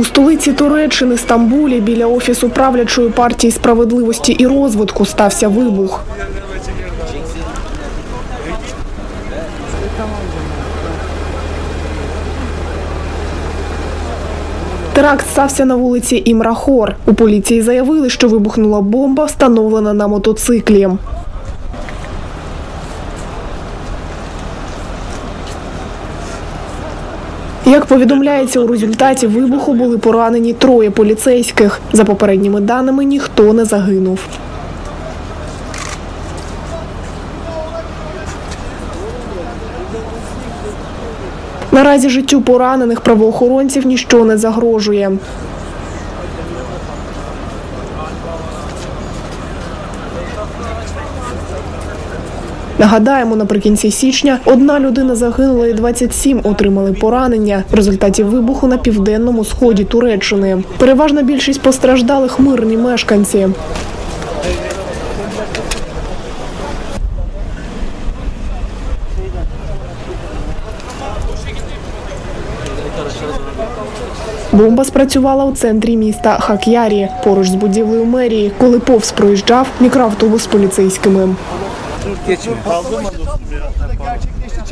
У столиці Туреччини Стамбулі біля офісу правлячої партії справедливості і розвитку стався вибух. Теракт стався на вулиці Імрахор. У поліції заявили, що вибухнула бомба, встановлена на мотоциклі. Як повідомляється, у результаті вибуху були поранені троє поліцейських. За попередніми даними, ніхто не загинув. Наразі життю поранених правоохоронців ніщо не загрожує. Нагадаємо, наприкінці січня одна людина загинула і 27 отримали поранення в результаті вибуху на південному сході Туреччини. Переважна більшість постраждалих мирні мешканці. Бомба спрацювала у центрі міста Хак'ярі, поруч з будівлею мерії, коли повз проїжджав мікроавтобус з поліцейськими. Dur, geçmiyor. Kaldırma. Gerçekleşti.